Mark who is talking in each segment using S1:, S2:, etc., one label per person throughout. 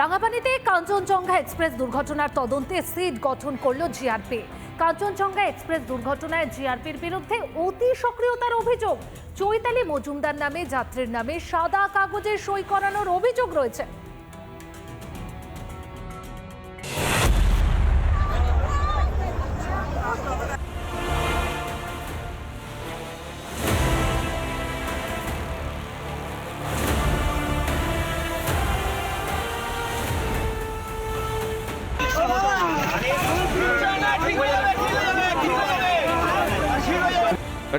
S1: রাঙাপানিতে Kanchenjunga express দুর্ঘটনার তদন্তে seat গঠন করল জিআরপি। কাঞ্চনজঙ্ঘা এক্সপ্রেস দুর্ঘটনায় জিআরপির বিরুদ্ধে অতি সক্রিয়তার অভিযোগ। চৈতালি মজুমদার নামে, যাত্রীর নামে সাদা কাগজে সই করানোর অভিযোগ রয়েছে।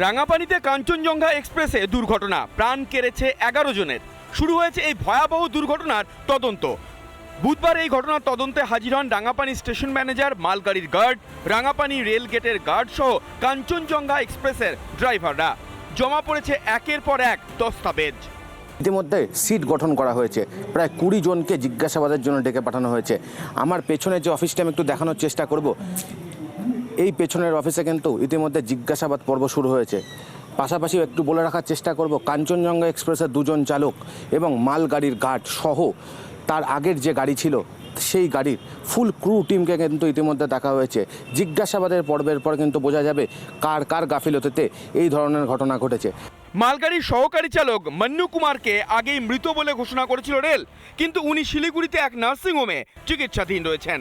S2: রাঙাপানিতে কাঞ্চনজঙ্ঘা এক্সপ্রেসে দুর্ঘটনা। প্রাণ কেড়েছে এগারো জনের। শুরু হয়েছে এই ভয়াবহ দুর্ঘটনার তদন্ত। বুধবার এই ঘটনার তদন্তে হাজির হন রাঙাপানি স্টেশন ম্যানেজার মালগাড়ির গার্ড, রাঙাপানি রেল গেটের গার্ড সহ কাঞ্চনজঙ্ঘা এক্সপ্রেসের ড্রাইভাররা। জমা পড়েছে একের পর এক দস্তাবেজ।
S3: ইতিমধ্যে সিট গঠন করা হয়েছে। প্রায় কুড়ি জনকে জিজ্ঞাসাবাদের জন্য ডেকে পাঠানো হয়েছে। আমার পেছনে যে অফিসটা আমি একটু দেখানোর চেষ্টা করব। এই পেছনের অফিসে কিন্তু ইতিমধ্যে জিজ্ঞাসাবাদ পর্ব শুরু হয়েছে। পাশাপাশি একটু বলে রাখার চেষ্টা করব, কাঞ্চনজঙ্ঘা এক্সপ্রেসের দুজন চালক এবং মালগাড়ির গার্ড সহ তার আগের যে গাড়ি ছিল, সেই গাড়ির ফুল ক্রু টিমকে কিন্তু ইতিমধ্যে দেখা হয়েছে। জিজ্ঞাসাবাদের পর্বের পর কিন্তু বোঝা যাবে কার কার গাফিলতিতে এই ধরনের ঘটনা ঘটেছে।
S2: মালগাড়ির সহকারী চালক মন্নু কুমারকে আগেই মৃত বলে ঘোষণা করেছিল রেল, কিন্তু উনি শিলিগুড়িতে এক নার্সিংহোমে চিকিৎসাধীন রয়েছেন।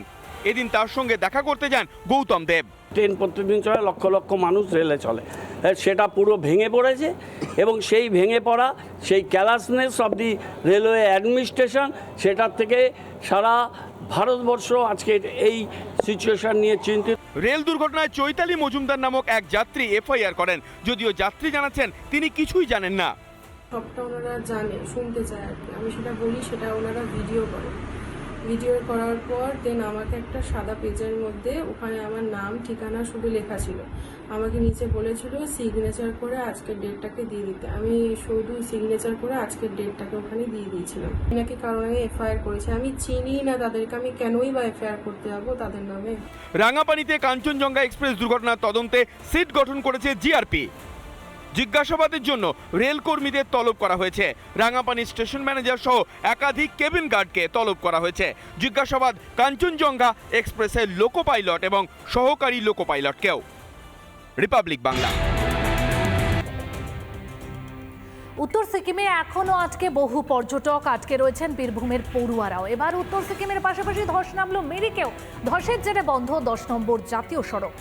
S2: এদিন তার সঙ্গে দেখা করতে যান গৌতম দেব।
S4: ট্রেন প্রতিদিন চলে লক্ষ লক্ষ মানুষ রেলে চলে। সেটা পুরো ভেঙে পড়েছে এবং সেই ভেঙে পড়া সেই callousness of the railway administration সেটার থেকে সারা ভারতবর্ষ আজকে এই সিচুয়েশন নিয়ে চিন্তিত।
S2: রেল দুর্ঘটনায় চৈতালি মজুমদার নামক এক যাত্রী এফআইআর করেন যদিও যাত্রী জানাচ্ছেন তিনি কিছুই জানেন না।
S5: সবটা ওনারা জানে শুনতে চায় আর কি। আমি সেটা বলি সেটা ওনারা ভিডিও করে ভিডিও করার পর দেন আমাকে একটা সাদা পেজের মধ্যে ওখানে আমার নাম, ঠিকানা শুধু লেখা ছিল। আমাকে নিচে বলেছিল সিগনেচার করে আজকের ডেটটাকে দিয়ে দিতে। আমি শুধু সিগনেচার করে আজকের ডেটটাকে ওখানে দিয়ে দিয়েছিলাম। নাকি কারণ আমি এফআইআর করেছি? আমি চিনি না তাদেরকে। আমি কেনই বা এফআইআর করতে যাব তাদের নামে?
S2: রাঙাপানিতে কাঞ্চনজঙ্ঘা এক্সপ্রেস দুর্ঘটনার তদন্তে সিট গঠন করেছে জিআরপি। জিজ্ঞাসাবাদের জন্য রেল কর্মীদের তলব করা হয়েছে। রাঙাপানি স্টেশন ম্যানেজার সহ একাধিক কেবিন গার্ডকে তলব করা হয়েছে। জিজ্ঞাসাবাদ কাঞ্চনজঙ্ঘা এক্সপ্রেসের লোকো পাইলট এবং সহকারী লোকো পাইলটকেও রিপাবলিক বাংলা।
S1: উত্তর সিকিমে এখনও আজকে বহু পর্যটক। আটকে রয়েছেন বীরভূমের পড়ুয়ারাও। এবার উত্তর সিকিমের পাশাপাশি ধস নামলো মেরিকেও। ধসের জেরে বন্ধ দশ নম্বর জাতীয় সড়ক।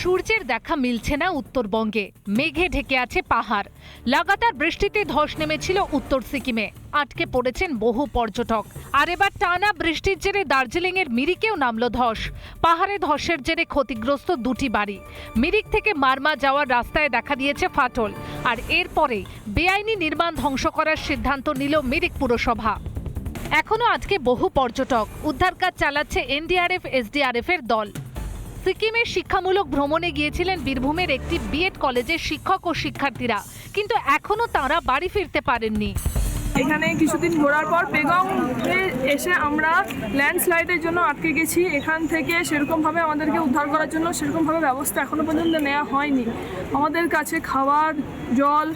S1: সূর্যের দেখা মিলছে না উত্তরবঙ্গে। মেঘে ঢেকে আছে পাহাড়। লাগাতার বৃষ্টিতে ধস নেমেছিল উত্তর সিকিমে। আটকে পড়েছেন বহু পর্যটক। আর এবার টানা বৃষ্টির জেরে দার্জিলিংয়ের মিরিকেও নামল ধস। পাহাড়ে ধসের জেরে ক্ষতিগ্রস্ত দুটি বাড়ি। মিরিক থেকে মারমা যাওয়ার রাস্তায় দেখা দিয়েছে ফাটল। আর এরপরে বেআইনি নির্মাণ ধ্বংস করার সিদ্ধান্ত নিল মিরিক পুরসভা। এখনও আজকে বহু পর্যটক। উদ্ধার কাজ চালাচ্ছে এনডিআরএফ এসডিআরএফ এর দল। সিকিমের শিক্ষামূলক ভ্রমণে গিয়েছিলেন বীরভূমের একটি বিএড কলেজের শিক্ষক ও শিক্ষার্থীরা। কিন্তু এখনও তারা বাড়ি ফিরতে পারেননি।
S6: এখানে কিছুদিন ঘোরার পর পেগংয়ে এসে আমরা ল্যান্ডস্লাইডের জন্য আটকে গেছি। এখান থেকে সেরকমভাবে আমাদেরকে উদ্ধার করার জন্য সেরকমভাবে ব্যবস্থা এখনও পর্যন্ত নেওয়া হয়নি। আমাদের কাছে খাবার, জল,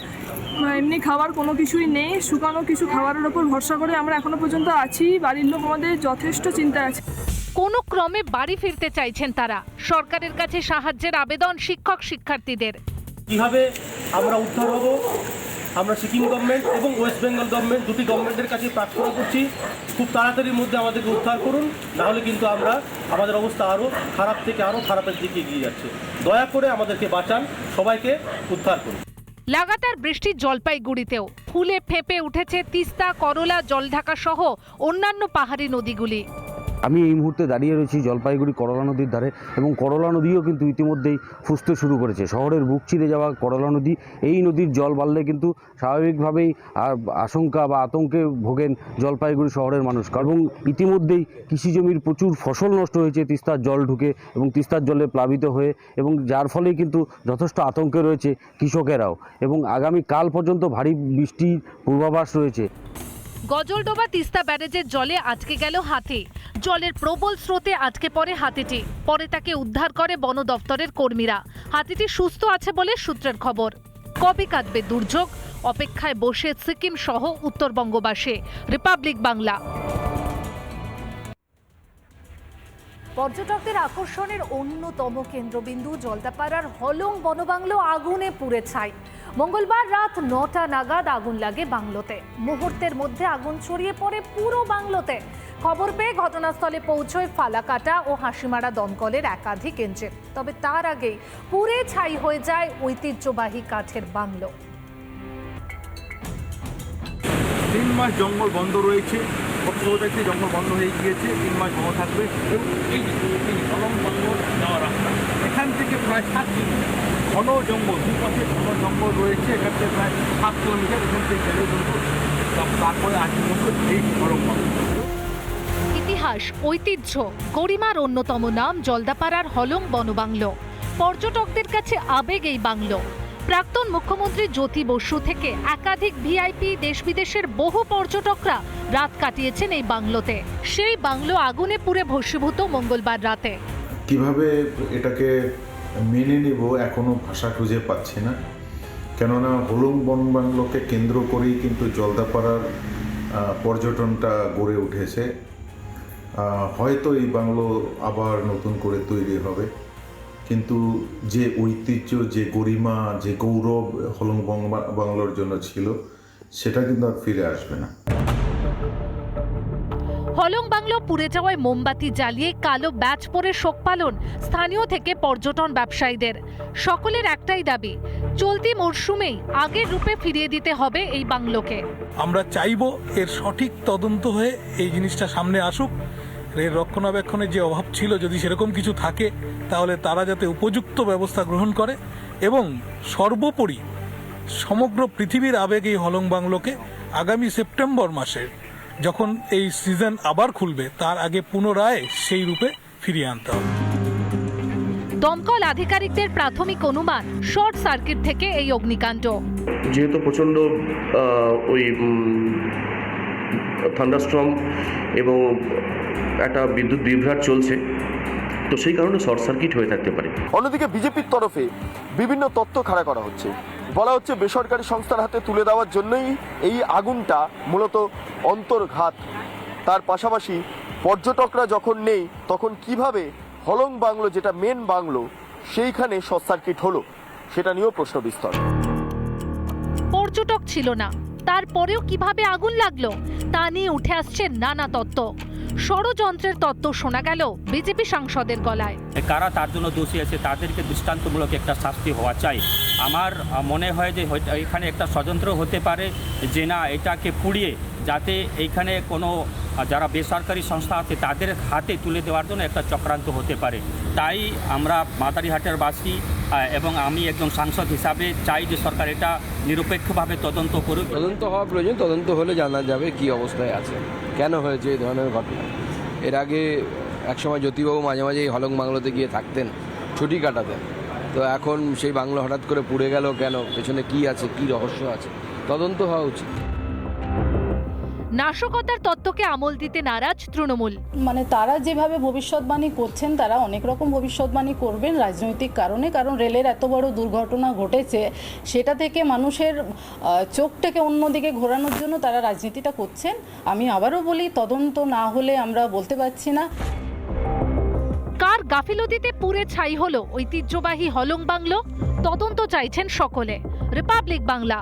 S6: এমনি খাবার কোনো কিছুই নেই। শুকানো কিছু খাবারের ওপর ভরসা করে আমরা এখনও পর্যন্ত আছি। বাড়ির লোক আমাদের যথেষ্ট চিন্তায় আছে।
S1: কোনো ক্রমে বাড়ি ফিরতে চাইছেন তারা। সরকারের কাছে সাহায্যের আবেদন শিক্ষক শিক্ষার্থীদের।
S7: কীভাবে আমরা উদ্ধার হব? আমরা সিকিম গভর্নমেন্ট এবং ওয়েস্ট বেঙ্গল গভর্নমেন্ট দুটি গভর্নমেন্টের কাছে প্রার্থনা করছি খুব তাড়াতাড়ির মধ্যে আমাদেরকে উদ্ধার করুন নাহলে কিন্তু আমরা আমাদের অবস্থা আরও খারাপ থেকে আরও খারাপের দিকে এগিয়ে যাচ্ছে। দয়া করে আমাদেরকে বাঁচান সবাইকে উদ্ধার করুন।
S1: লাগাতার বৃষ্টি জলপাইগুড়িতেও ফুলে ফেঁপে উঠেছে তিস্তা করলা জলঢাকা সহ অন্যান্য পাহাড়ি নদীগুলি।
S8: আমি এই মুহূর্তে দাঁড়িয়ে রয়েছি জলপাইগুড়ি করলা নদীর ধারে এবং করলা নদীও কিন্তু ইতিমধ্যেই ফুসতে শুরু করেছে। শহরের বুক চিরে যাওয়া করলা নদী, এই নদীর জল বাড়লে কিন্তু স্বাভাবিকভাবেই আশঙ্কা বা আতঙ্কে ভোগেন জলপাইগুড়ি শহরের মানুষ। এবং ইতিমধ্যেই কৃষি জমির প্রচুর ফসল নষ্ট হয়েছে, তিস্তার জল ঢুকে এবং তিস্তার জলে প্লাবিত হয়ে এবং যার ফলে কিন্তু যথেষ্ট আতঙ্কে রয়েছে কৃষকেরাও। এবং আগামী কাল পর্যন্ত ভারী বৃষ্টির পূর্বাভাস রয়েছে।
S1: গজলডোবা তিস্তা ব্যারেজের জলে আটকে গেল হাতি। জলের প্রবল স্রোতে আটকে পড়ে হাতিটি। পরে তাকে উদ্ধার করে বন দপ্তরের কর্মীরা। হাতিটি সুস্থ আছে বলে সূত্রের খবর। কবে কাটবে দুর্যোগ? অপেক্ষায় বসে সিকিম সহ উত্তরবঙ্গবাসী। রিপাবলিক বাংলা।
S9: পর্যটকদের আকর্ষণের অন্যতম কেন্দ্রবিন্দু জলদাপাড়ার হলং বনবাংলো আগুনে পুড়ে ছাই। মঙ্গলবার রাত নটা নাগাদ আগুন লাগে বাংলোতে। মুহূর্তের মধ্যে আগুন ছড়িয়ে পড়ে পুরো বাংলোতে। খবর পেয়ে ঘটনাস্থলে পৌঁছয় ফালাকাটা ও হাসিমারা দমকলের একাধিক ইঞ্জিন তবে তার আগেই পুরে ছাই হয়ে যায় ঐতিহ্যবাহী কাঠের বাংলো।
S10: তিন মাস জঙ্গল বন্ধ রয়েছে। জঙ্গল বন্ধ হয়ে গিয়েছে। তিন মাস বন্ধ থাকবে। এই এই বন্ধ যাওয়া রাস্তা। এখান থেকে প্রায় সাত কিলোমিটার। ঘন জঙ্গল দুপাশে ঘন জঙ্গল রয়েছে। এখান থেকে প্রায় সাত কিলোমিটার এখান থেকে গেলে তারপরে আসি কিন্তু এই বন্ধ
S1: ইতিহাস, ঐতিহ্য, গরিমার অন্যতম নাম জলদাপাড়ার হলং বনবাংলো। পর্যটকদের কাছে আবেগ এই বাংলো। প্রাক্তন মুখ্যমন্ত্রী জ্যোতি বসু থেকে একাধিক ভিআইপি দেশ বিদেশের বহু পর্যটকরা রাত কাটিয়েছেন এই বাংলোতে। সেই বাংলো আগুনে পুড়ে ভস্মীভূত মঙ্গলবার রাতে।
S11: কীভাবে এটাকে মেনে নেব এখনও ভাষা খুঁজে পাচ্ছি না। কেননা হলুং বন বাংলোকে কেন্দ্র করেই কিন্তু জলদাপাড়ার পর্যটনটা গড়ে উঠেছে। হয়তো এই বাংলো আবার নতুন করে তৈরি হবে। কিন্তু যে ঐতিহ্য, যে গরিমা, যে গৌরব হলুং বাংলোর জন্য ছিল, সেটা কিন্তু আর ফিরে আসবে না।
S1: হলং বাংলো পুড়ে যাওয়ায় মোমবাতি জ্বালিয়ে কালো ব্যাচ পরে শোক পালন স্থানীয় থেকে পর্যটন ব্যবসায়ীদের। সকলের একটাই দাবি, চলতি মরশুমেই আগের রূপে ফিরিয়ে দিতে হবে এই বাংলোকে।
S12: আমরা চাইব এর সঠিক তদন্ত হয়ে এই জিনিসটা সামনে আসুক। এর রক্ষণাবেক্ষণের যে অভাব ছিল যদি সেরকম কিছু থাকে, তাহলে তারা যাতে উপযুক্ত ব্যবস্থা গ্রহণ করে এবং সর্বোপরি সমগ্র পৃথিবীর আবেগ এই হলং বাংলোকে আগামী সেপ্টেম্বর মাসে যখন এই সিজন আবার খুলবে তার আগে পুনরায় সেই রূপে ফিরিয়ে আনতে হবে।
S1: দমকল আধিকারিকদের প্রাথমিক অনুমান শর্ট সার্কিট থেকে এই অগ্নিকাণ্ড।
S13: যেহেতু প্রচণ্ড ওই থান্ডারস্ট্রম এবং একটা বিদ্যুৎ বিভ্রাট চলছে তো সেই কারণে শর্ট সার্কিট হয়ে থাকতে পারে।
S14: অন্যদিকে বিজেপির তরফে বিভিন্ন তথ্য খাড়া করা হচ্ছে। বলা হচ্ছে বেসরকারি সংস্থার হাতে তুলে দেওয়ার জন্যই এই আগুনটা মূলত অন্তর্ঘাত। তার পাশাপাশি পর্যটকরা যখন নেই তখন কীভাবে হলং বাংলো যেটা মেন বাংলো সেইখানে শর্ট সার্কিট হলো সেটা নিয়েও প্রশ্ন বিস্তর।
S1: পর্যটক ছিল না তারপরেও কীভাবে আগুন লাগল তা নিয়ে উঠে আসছে নানা তত্ত্ব। ষড়যন্ত্রের তত্ত্ব শোনা গেল বিজেপি সাংসদের গলায়।
S15: কারা তার জন্য দোষী আছে তাদেরকে দৃষ্টান্তমূলক একটা শাস্তি হওয়া চাই। আমার মনে হয় যে এখানে একটা ষড়যন্ত্র হতে পারে যে না, এটাকে পুড়িয়ে যাতে এইখানে কোনো যারা বেসরকারি সংস্থা আছে, তাদের হাতে তুলে দেওয়ার জন্য একটা চক্রান্ত হতে পারে। তাই আমরা মাদারিহাটের বাসী এবং আমি একজন সাংসদ হিসাবে চাই যে সরকার এটা নিরপেক্ষভাবে তদন্ত করুক।
S16: তদন্ত হওয়া প্রয়োজন, তদন্ত হলে জানা যাবে কি অবস্থায় আছে, কেন হয়েছে এই ধরনের ঘটনা। এর আগে একসময় জ্যোতিবাবু মাঝে মাঝে এই হলং বাংলোতে গিয়ে থাকতেন, ছুটি কাটাতেন। তো এখন সেই বাংলো হঠাৎ করে পুড়ে গেল কেন, পেছনে কি আছে, কি রহস্য আছে, তদন্ত হওয়া উচিত।
S1: নাশকতার তত্ত্বকে আমল দিতে নারাজ তৃণমূল।
S17: মানে তারা যেভাবে ভবিষ্যৎবাণী করছেন তারা অনেক রকম ভবিষ্যৎবাণী করবেন রাজনৈতিক কারণে কারণ রেলের এত বড় দুর্ঘটনা ঘটেছে সেটা থেকে মানুষের চোখটাকে অন্যদিকে ঘোরানোর জন্য তারা রাজনীতিটা করছেন। আমি আবারও বলি তদন্ত না হলে আমরা বলতে পারছি না।
S1: কার গাফিলতিতে পুরে ছাই হলো ঐতিহ্যবাহী হলং বাংলো? তদন্ত চাইছেন সকলে। রিপাবলিক বাংলা।